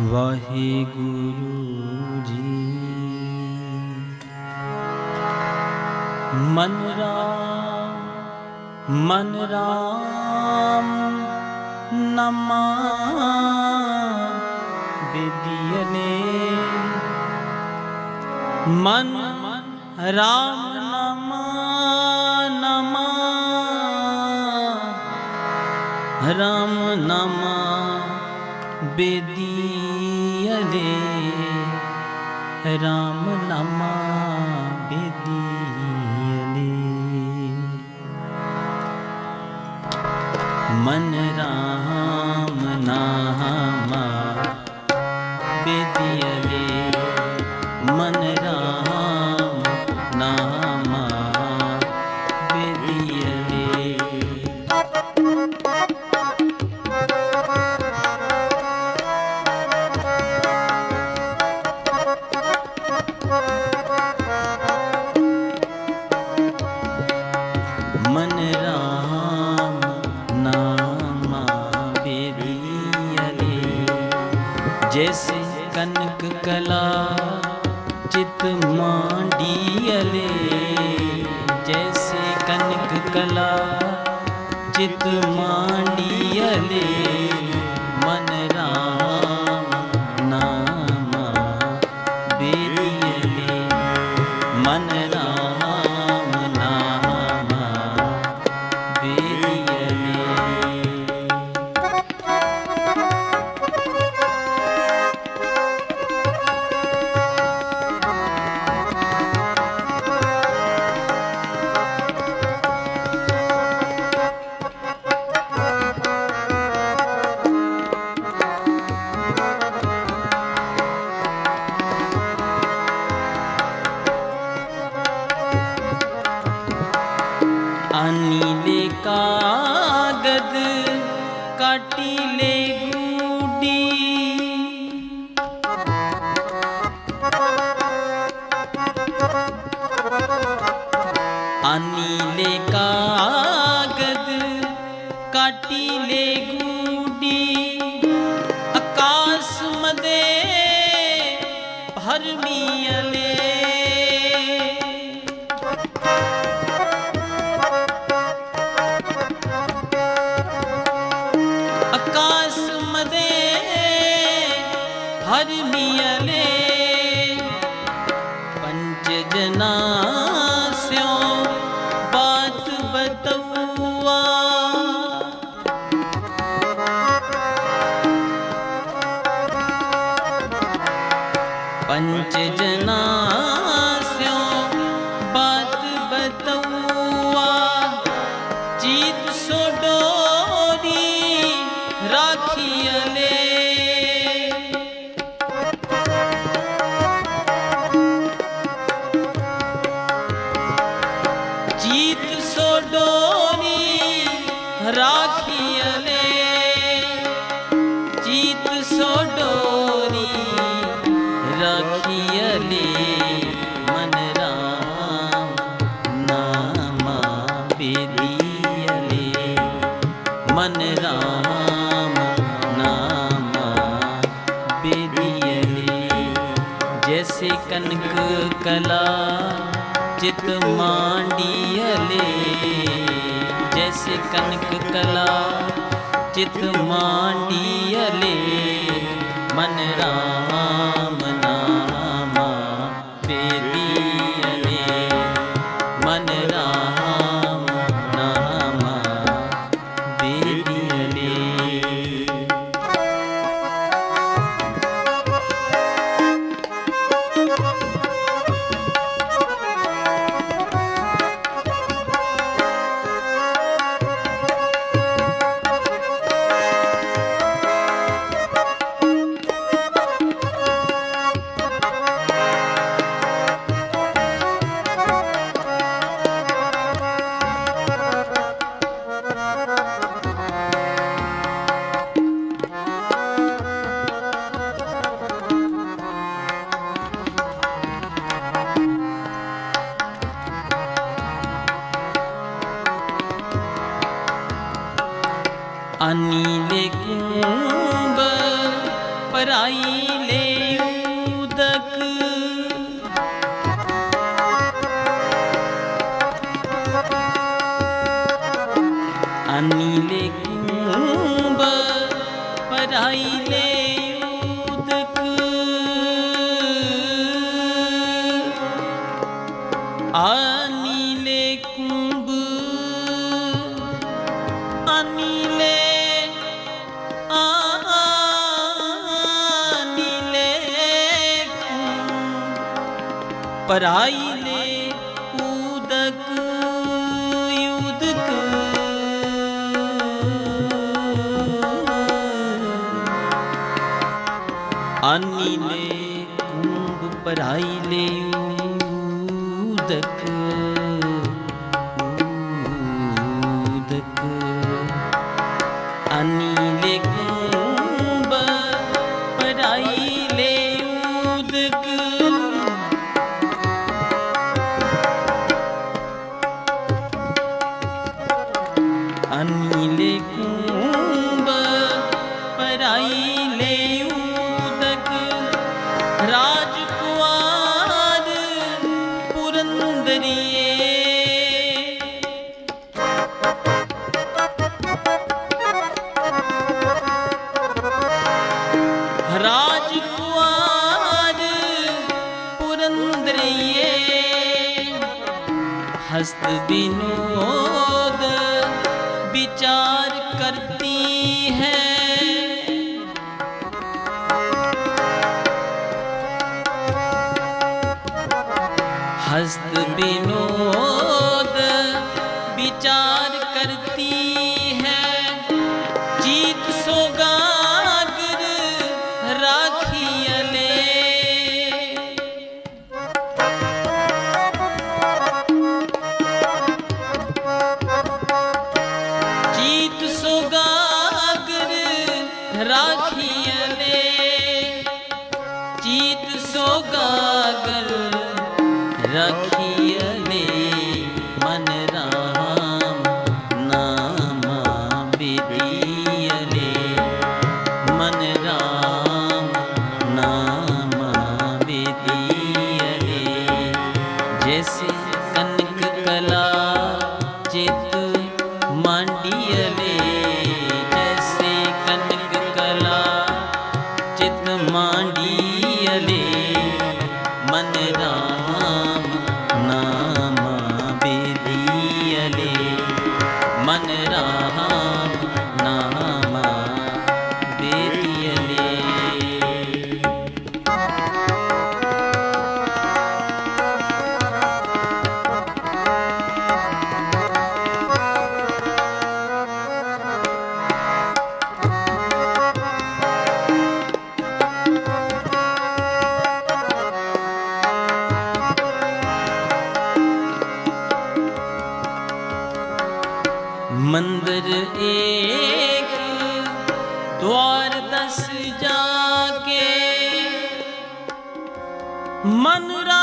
ਵਾਹਿਗੁਰੂ ਜੀ। ਮਨ ਰਾਮ ਮਨ ਰਾਮ, ਨਮਾ ਬੇਦੀਨੇ ਮਨ ਰਾਮ, ਨਮਾ ਨਮਾ, ਰਾਮ, ਨਮਾ ਬੇਦੀ राम नमाविदि मन राम रामना Jesse. காட்டி पञ्चजना ਮਾਂਡੀਅਲੇ ਜੈਸੇ ਕਨਕ ਕਲਾ ਚਿਤ ਮਾਂਡੀਅਲੇ ਮਨ ਰਾਮ ਅਨੀਲੇ ਕੁੰਭ ਪਰਾਈ ਪਰਾਈ ਲੈ ਉਦਕ ਉਦਕ ਅਨੀਲੇ ਕੁੰਭ विचार करती है हस्त विनोद ਜੀਤ ਸੋ ਗਾਗਰ ਰਾਖੀਐ मन रहा ਮਨ ਰਾ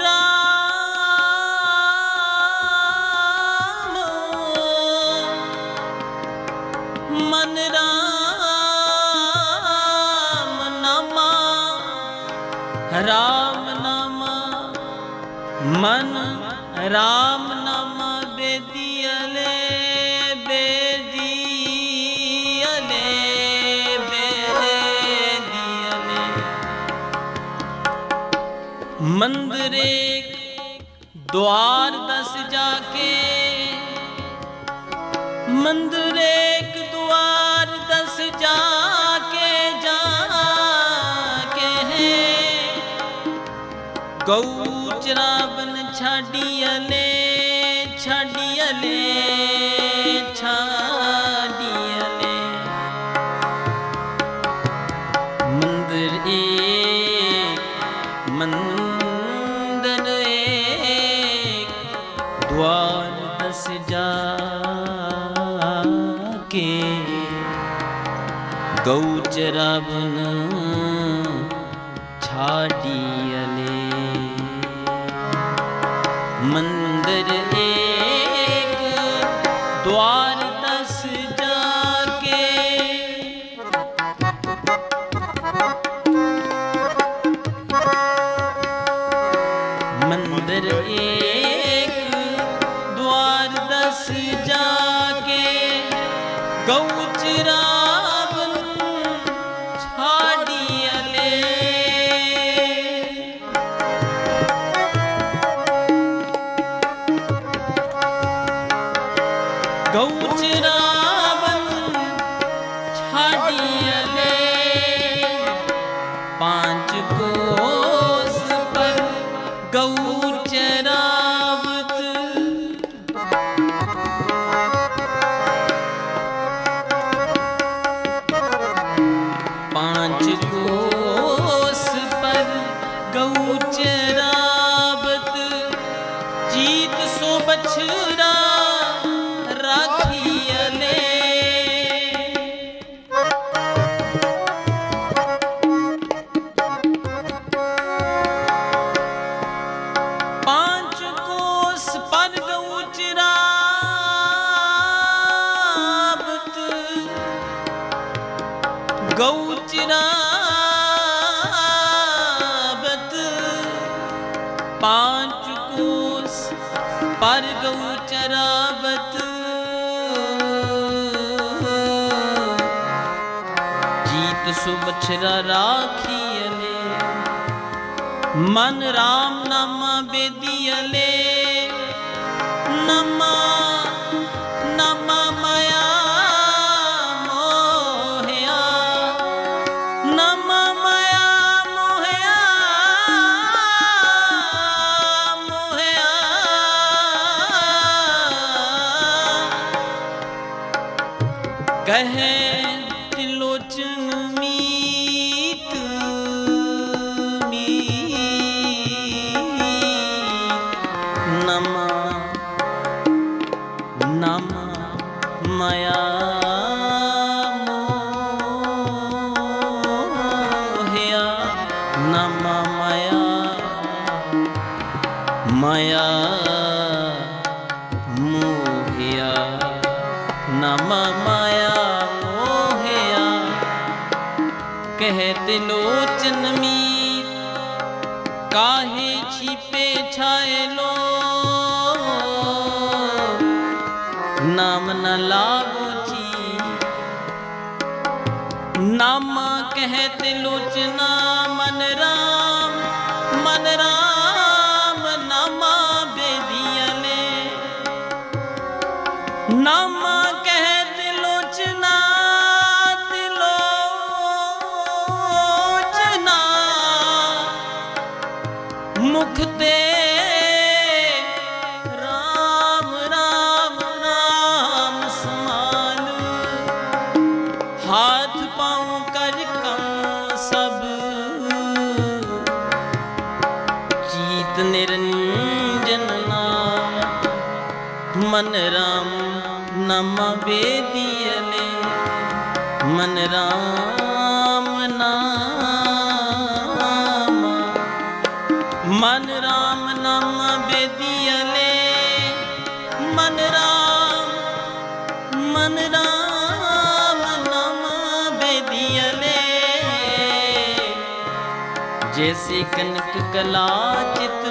ਰਾਮ ਮਨ ਰਾਮ ਨਾਮਾ ਰਾਮ ਮਨ ਰਾਮ ਮੰਦਰੇ ਦੁਆਰ ਦਸ ਜਾ ਕੇ। ਮੰਦਰੇ ਦੁਆਰ ਦਸ ਜਾ ਕੇ ਜਾ ਕੇ ਗਊ ਕੇ ਗਉ ਚਰਵਨ ਛਾੜੀ ਆਸੂ ਬਛਰਾ ਰਾਖੀਐਲੇ ਮਨ RAM ਨਾਮਾ ਬੇਦੀਐਲੇ ਨਮਾ ਨਾਮ ਕਹਿਤੇ ਲੋਚਨਾ ਮਨ ਰਾਮ। ਜੀਤ ਨਿਰੰਜਨ ਨਾਮ। ਮਨ ਰਾਮ ਨਮ ਵੇਦੀਅਲੇ ਮਨ ਰਾਮ ਨਾਮ। ਮਨ ਰਾਮ ਨਮ ਬੇਦੀਅਲੇ ਮਨ ਰਾਮ ਮਨ ਰਾਮ ਨਮ ਬੇਦੀਅਲੇ ਜੈਸੇ ਕਨਕ ਕਲਾ ਚਿਤ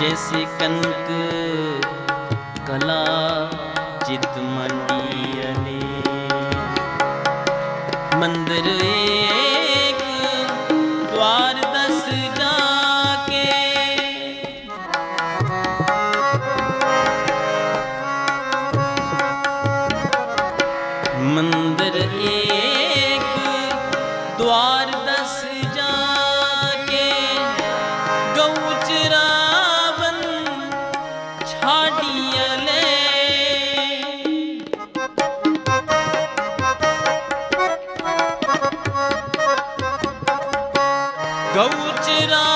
ਜੈਸੇ ਕਨਕ ਕਲਾ ਚਿਤ ਮੰਡੀਅਲੇ ਮੰਦਰ ਏਕ Go, Gaujira.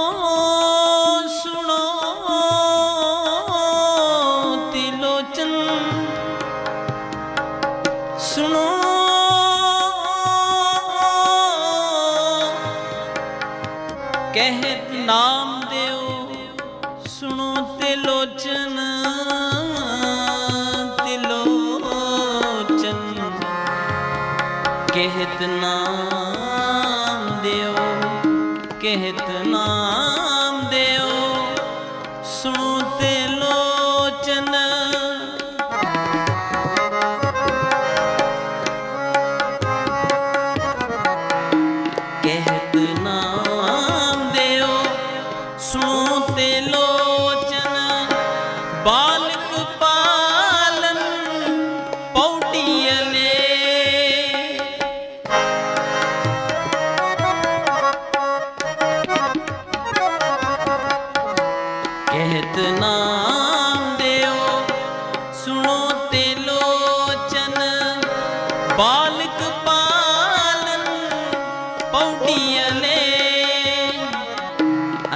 Oh.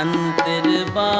ਅੰਤਰ ਬਾ